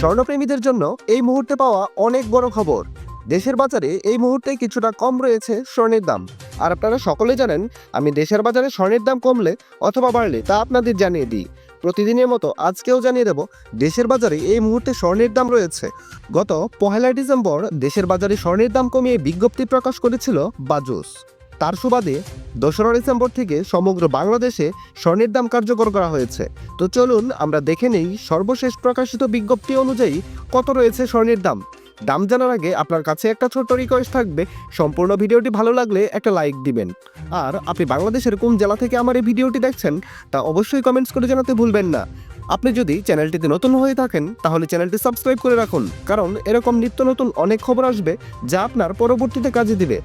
স্বর্ণপ্রেমীদের জন্য এই মুহূর্তে পাওয়া অনেক বড় খবর। দেশের বাজারে এই মুহূর্তে কিছুটা কম রয়েছে স্বর্ণের দাম। আর আপনারা সকলে জানেন, আমি দেশের বাজারে স্বর্ণের দাম কমলে অথবা বাড়লে তা আপনাদের জানিয়ে দিই। প্রতিদিনের মতো আজকেও জানিয়ে দেব, দেশের বাজারে এই মুহূর্তে স্বর্ণের দাম রয়েছে। গত পহেলা ডিসেম্বর দেশের বাজারে স্বর্ণের দাম কমিয়ে বিজ্ঞপ্তি প্রকাশ করেছিল বাজুস। তার সুবাদে দোসরা ডিসেম্বর থেকে সমগ্র বাংলাদেশে স্বর্ণের দাম কার্যকর করা হয়েছে। তো চলুন আমরা দেখে নেই সর্বশেষ প্রকাশিত বিজ্ঞপ্তি অনুযায়ী কত রয়েছে স্বর্ণের দাম। দাম জানার আগে আপনার কাছে একটা ছোট্ট রিকোয়েস্ট থাকবে। সম্পূর্ণ ভিডিওটি ভালো লাগলে একটা লাইক দিবেন। আর আপনি বাংলাদেশের কোন জেলা থেকে আমার এই ভিডিওটি দেখছেন, তা অবশ্যই কমেন্টস করে জানাতে ভুলবেন না। আপনি যদি চ্যানেলটিতে নতুন হয়ে থাকেন, তাহলে চ্যানেলটি সাবস্ক্রাইব করে রাখুন। কারণ এরকম নিত্য নতুন অনেক খবর আসবে, যা আপনার পরবর্তীতে কাজে দিবে।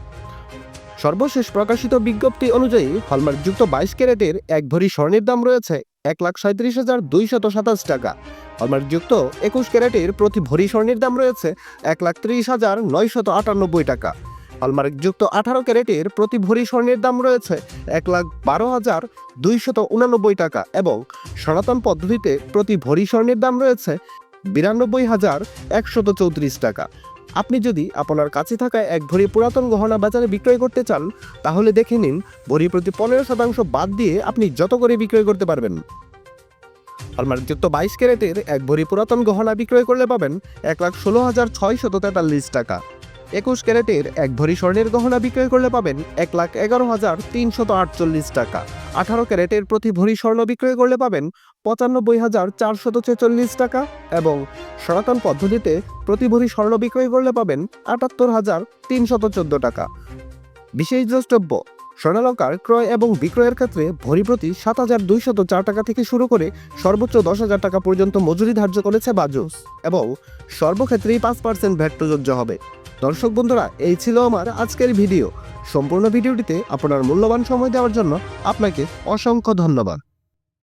সর্বশেষ প্রকাশিত বিজ্ঞপ্তি অনুযায়ী হলমার্কযুক্ত বাইশ ক্যারেটের এক ভরি স্বর্ণের দাম রয়েছে এক লাখ সাঁত্রিশ হাজার দুইশত সাতাশ টাকা। হলমার্কযুক্ত একুশ ক্যারেটের প্রতি ভরি স্বর্ণের দাম রয়েছে এক লাখ ত্রিশ হাজার নয়শত আটানব্বই টাকা। হলমার্কযুক্ত আঠারো ক্যারেটের প্রতি ভরি স্বর্ণের দাম রয়েছে এক লাখ বারো হাজার দুইশত উনানব্বই টাকা এবং সনাতন পদ্ধতিতে প্রতি ভরি স্বর্ণের দাম রয়েছে বিরানব্বই হাজার একশত চৌত্রিশ টাকা। আপনি যদি আপনার কাছে থাকা এক ভরি পুরাতন গহনা বাজারে বিক্রয় করতে চান, তাহলে দেখে নিন, ভরি প্রতি পনেরো শতাংশ বাদ দিয়ে আপনি যত করে বিক্রয় করতে পারবেন। হলমার্কযুক্ত বাইশ ক্যারেটের এক ভরি পুরাতন গহনা বিক্রয় করলে পাবেন এক লাখ ষোলো হাজার ছয়শত তেতাল্লিশ টাকা। একুশ ক্যারেটের এক ভরি স্বর্ণের গহনা বিক্রয় করলে পাবেন এক লাখ এগারো হাজার তিনশত আটচল্লিশ টাকা। আঠারো ক্যারেটের প্রতি ভরি স্বর্ণ বিক্রয় করলে পাবেন পঁচানব্বই হাজার চারশত ছেচল্লিশ টাকা এবং সনাতন পদ্ধতিতে প্রতি ভরি স্বর্ণ বিক্রয় করলে পাবেন আটাত্তর হাজার তিনশত চোদ্দ টাকা। বিশেষ দ্রষ্টব্য, স্বর্ণালঙ্কার ক্রয় এবং বিক্রয়ের ক্ষেত্রে ভরি প্রতি সাত হাজার দুইশত চার টাকা থেকে শুরু করে সর্বোচ্চ দশ হাজার টাকা পর্যন্ত মজুরি ধার্য করেছে বাজুস এবং সর্বক্ষেত্রেই পাঁচ পার্সেন্ট ভ্যাট প্রযোজ্য হবে। দর্শক বন্ধুরা, এই ছিল আমার আজকের ভিডিও। সম্পূর্ণ ভিডিওটিতে আপনার মূল্যবান সময় দেওয়ার জন্য আপনাকে অসংখ্য ধন্যবাদ।